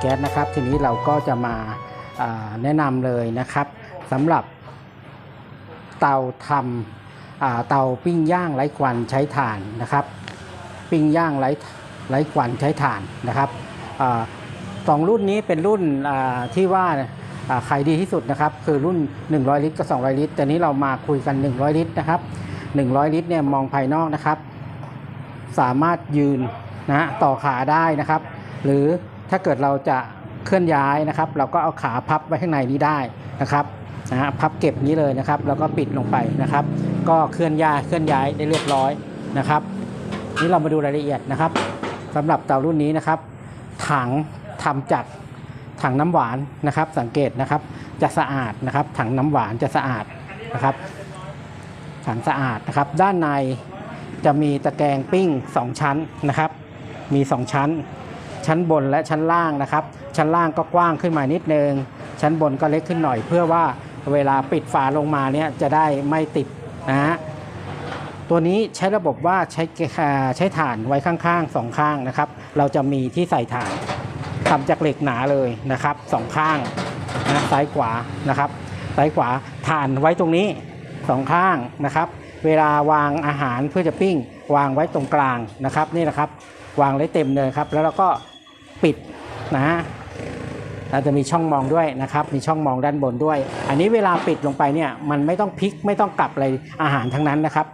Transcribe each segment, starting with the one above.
แก๊สนะครับ ทีนี้เราก็จะมาแนะนำเลยนะครับสำหรับเตาทำเตาปิ้งย่างไร้ควันใช้ถ่านนะครับ ปิ้งย่างไร้ไร้ควันใช้ถ่านนะครับอสองรุ่นนี้เป็นรุ่นที่ว่าขายดีที่สุดนะครับ คือรุ่น 100 ลิตรกับ 200 ลิตร แต่นี้เรามาคุยกัน 100 ลิตรนะครับ 100 ลิตรเนี่ยมองภายนอกนะครับ สามารถยืนนะฮะต่อขาได้นะครับ หรือ ถ้าเกิดเราจะเคลื่อนย้ายนะครับ เราก็เอาขาพับไว้ข้างในนี้ได้นะครับนะฮะพับเก็บนี้เลยนะครับ แล้วก็ปิดลงไปนะครับ ก็เคลื่อนย้ายเคลื่อนย้ายได้เรียบร้อยนะครับ นี่เรามาดูรายละเอียดนะครับสำหรับเตารุ่นนี้นะครับ ถังทำจากถังน้ำหวานนะครับ สังเกตนะครับ จะสะอาดนะครับ ถังน้ำหวานจะสะอาดนะครับถังสะอาดนะครับ ด้านในจะมีตะแกรงปิ้ง 2 ชั้นนะครับ มี 2 ชั้น ชั้นบนและชั้นล่างนะครับ ชั้นล่างก็กว้างขึ้นมานิดนึง ชั้นบนก็เล็กขึ้นหน่อย เพื่อว่าเวลาปิดฝาลงมาเนี่ยจะได้ไม่ติดนะฮะตัวนี้ใช้ระบบว่าใช้ใช้ถ่านไว้ข้างๆสองข้างนะครับ เราจะมีที่ใส่ถ่านทำจากเหล็กหนาเลยนะครับสองข้างนะซ้ายขวานะครับ ซ้ายขวาถ่านไว้ตรงนี้สองข้างนะครับ เวลาวางอาหารเพื่อจะปิ้ง วางไว้ตรงกลางนะครับนี่นะครับ วางไว้เต็มเลยครับ แล้วเราก็ ปิดนะฮะเราจะมีช่องมองด้วยนะครับ มีช่องมองด้านบนด้วย อันนี้เวลาปิดลงไปเนี่ยมันไม่ต้องพลิกไม่ต้องกลับอะไรอาหารทั้งนั้นนะครับ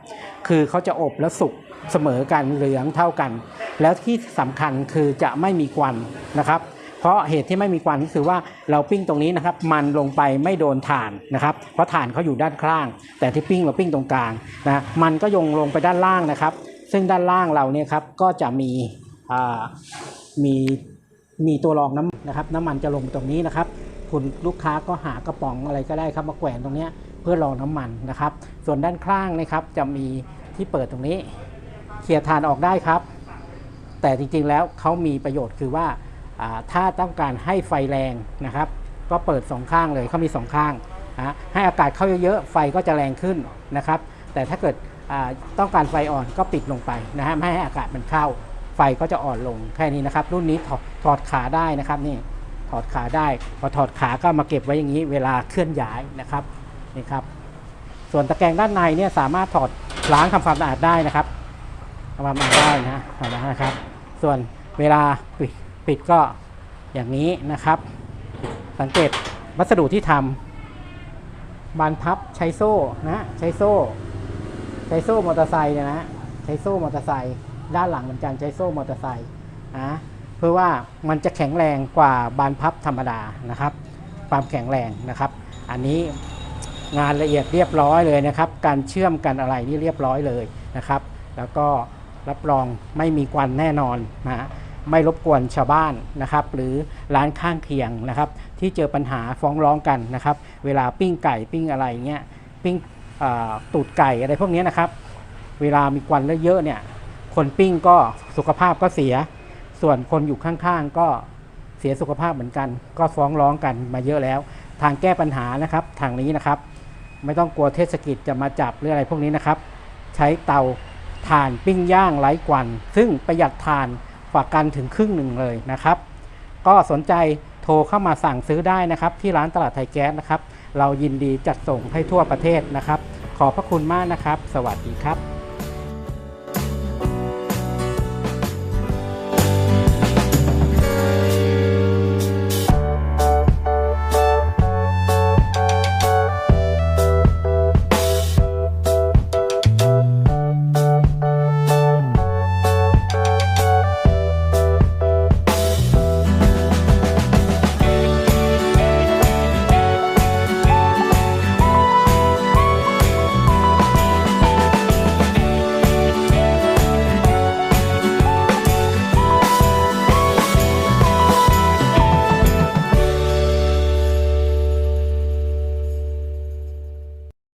คือเขาจะอบแล้วสุกเสมอกันเหลืองเท่ากัน แล้วที่สำคัญคือจะไม่มีควันนะครับ เพราะเหตุที่ไม่มีควันก็คือว่าเราปิ้งตรงนี้นะครับ มันลงไปไม่โดนถ่านนะครับ เพราะถ่านเขาอยู่ด้านข้าง แต่ที่ปิ้งเราปิ้งตรงกลางนะมันก็ยงลงไปด้านล่างนะครับ ซึ่งด้านล่างเราเนี่ยครับก็จะมีอ่า มีมีตัวรองน้ำนะครับน้ำมันจะลงตรงนี้นะครับ คุณลูกค้าก็หากระป๋องอะไรก็ได้ครับมาแขวนตรงนี้เพื่อรองน้ำมันนะครับ ส่วนด้านข้างนะครับจะมีที่เปิดตรงนี้เคลียร์ทานออกได้ครับ แต่จริงๆแล้วเขามีประโยชน์คือว่าถ้าต้องการให้ไฟแรงนะครับ ก็เปิดสองข้างเลยเขามีสองข้างนะให้อากาศเข้าเยอะๆไฟก็จะแรงขึ้นนะครับ แต่ถ้าเกิดต้องการไฟอ่อนก็ปิดลงไปนะฮะไม่ให้อากาศมันเข้า ฟก็จะอ่อนลงแค่นี้นะครับ รุ่นนี้ถอดถอดขาได้นะครับนี่ถอดขาได้ พอถอดขาก็มาเก็บไว้อย่างนี้เวลาเคลื่อนย้ายนะครับนี่ครับ ส่วนตะแกรงด้านในเนี่ยสามารถถอดล้างทำความสะอาดได้นะครับทำความสะอาดได้นะเอาละนะครับ ส่วนเวลาปิดปิดก็อย่างนี้นะครับ สังเกตวัสดุที่ทำบานพับใช้โซ่นะใช้โซ่ ใช้โซ่มอเตอร์ไซค์เนี่ยนะใช้โซ่มอเตอร์ไซค์ ด้านหลังเหมือนกันใช้โซ่มอเตอร์ไซค์นะเพื่อว่ามันจะแข็งแรงกว่าบานพับธรรมดานะครับ ความแข็งแรงนะครับ อันนี้งานละเอียดเรียบร้อยเลยนะครับ การเชื่อมกันอะไรนี่เรียบร้อยเลยนะครับ แล้วก็รับรองไม่มีควันแน่นอนนะฮะไม่รบกวนชาวบ้านนะครับ หรือร้านข้างเคียงนะครับ ที่เจอปัญหาฟ้องร้องกันนะครับ เวลาปิ้งไก่ปิ้งอะไรเงี้ยปิ้งตูดไก่อะไรพวกนี้นะครับ เวลามีควันเยอะๆเนี่ย คนปิ้งก็สุขภาพก็เสีย ส่วนคนอยู่ข้างๆก็เสียสุขภาพเหมือนกัน ก็ฟ้องร้องกันมาเยอะแล้ว ทางแก้ปัญหานะครับ ทางนี้นะครับ ไม่ต้องกลัวเทศกิจจะมาจับหรืออะไรพวกนี้นะครับ ใช้เตาถ่านปิ้งย่างไร้ควัน ซึ่งประหยัดถ่านฝากกันถึงครึ่งหนึ่งเลยนะครับ ก็สนใจโทรเข้ามาสั่งซื้อได้นะครับ ที่ร้านตลาดไทยแก๊สนะครับ เรายินดีจัดส่งให้ทั่วประเทศนะครับ ขอบพระคุณมากนะครับ สวัสดีครับ